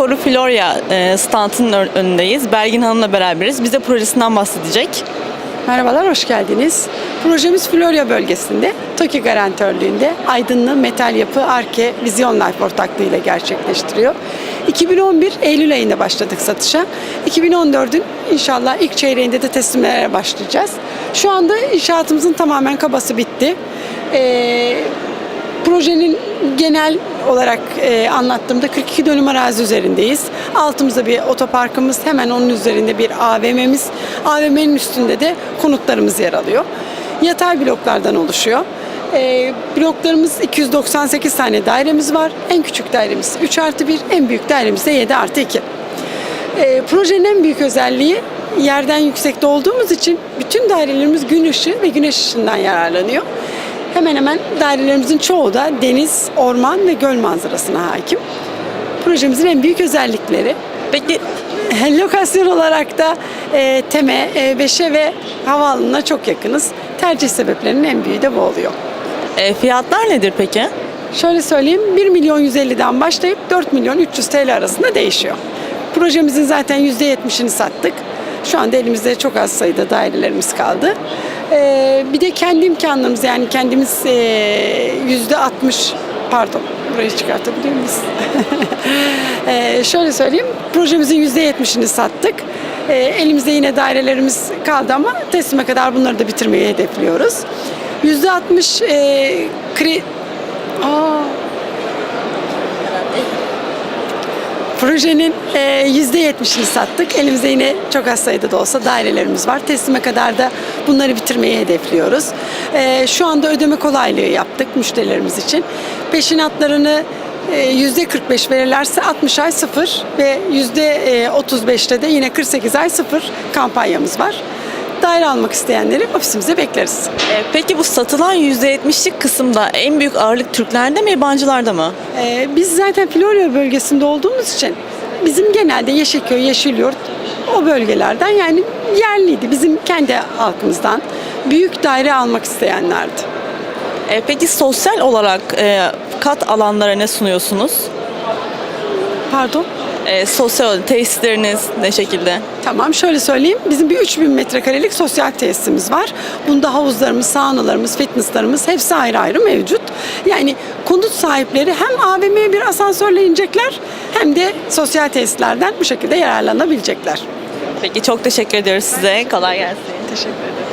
Koru Florya e, standının ön- önündeyiz. Belgin Hanım'la beraberiz. Bize projesinden bahsedecek. Merhabalar, hoş geldiniz. Projemiz Florya bölgesinde, TOKİ garantörlüğünde Aydınlı Metal Yapı Arke Vizyon Life ortaklığıyla gerçekleştiriyor. 2011 Eylül ayında başladık satışa. 2014'ün inşallah ilk çeyreğinde de teslimlere başlayacağız. Şu anda inşaatımızın tamamen kabası bitti. Ee, Projenin genel olarak e, anlattığımda 42 dönüm arazi üzerindeyiz. Altımızda bir otoparkımız, hemen onun üzerinde bir AVM'miz. AVM'nin üstünde de konutlarımız yer alıyor. Yatay bloklardan oluşuyor. E, bloklarımız 298 tane dairemiz var. En küçük dairemiz 3 artı 1, en büyük dairemiz de 7 artı 2. E, projenin en büyük özelliği yerden yüksekte olduğumuz için bütün dairelerimiz gün ışığı ve güneş ışığından yararlanıyor. Hemen hemen dairelerimizin çoğu da deniz, orman ve göl manzarasına hakim. Projemizin en büyük özellikleri. Peki Lokasyon olarak da e, TEM'e, E5'e ve havaalanına çok yakınız. Tercih sebeplerinin en büyüğü de bu oluyor. e, fiyatlar nedir peki? Şöyle söyleyeyim 1 milyon 150'den başlayıp 4 milyon 300 TL arasında değişiyor. Projemizin zaten %70'ini sattık. Şu anda elimizde çok az sayıda dairelerimiz kaldı. Ee, bir de kendi imkanlarımız yani kendimiz ee, yüzde 60 pardon burayı çıkartabilir miyiz? Ee, şöyle söyleyeyim projemizin yüzde 70'ini sattık. Ee, elimizde yine dairelerimiz kaldı ama teslime kadar bunları da bitirmeyi hedefliyoruz. Yüzde 60 Projenin e, %70'ini sattık. Elimizde yine çok az sayıda da olsa dairelerimiz var. Teslime kadar da bunları bitirmeyi hedefliyoruz. E, Şu anda ödeme kolaylığı yaptık müşterilerimiz için. Peşinatlarını e, %45 verirlerse 60 ay sıfır ve %35'te de yine 48 ay sıfır kampanyamız var. Daire almak isteyenleri ofisimize bekleriz. E, peki bu satılan %70'lik kısımda en büyük ağırlık Türklerde mi yabancılarda mı? Ee, biz zaten Florya bölgesinde olduğumuz için bizim genelde Yeşilköy, Yeşilyurt o bölgelerden yani yerliydi. Bizim kendi halkımızdan büyük daire almak isteyenlerdi. E, peki sosyal olarak e, kat alanlara ne sunuyorsunuz? Pardon. E, sosyal tesisleriniz ne şekilde? Tamam şöyle söyleyeyim. Bizim bir 3000 metrekarelik sosyal tesisimiz var. Bunda havuzlarımız, saunalarımız, fitnesslarımız hepsi ayrı ayrı mevcut. Yani konut sahipleri hem AVM'ye bir asansörle inecekler hem de sosyal tesislerden bu şekilde yararlanabilecekler. Peki çok teşekkür ediyoruz size. Kolay gelsin. Teşekkür ederim.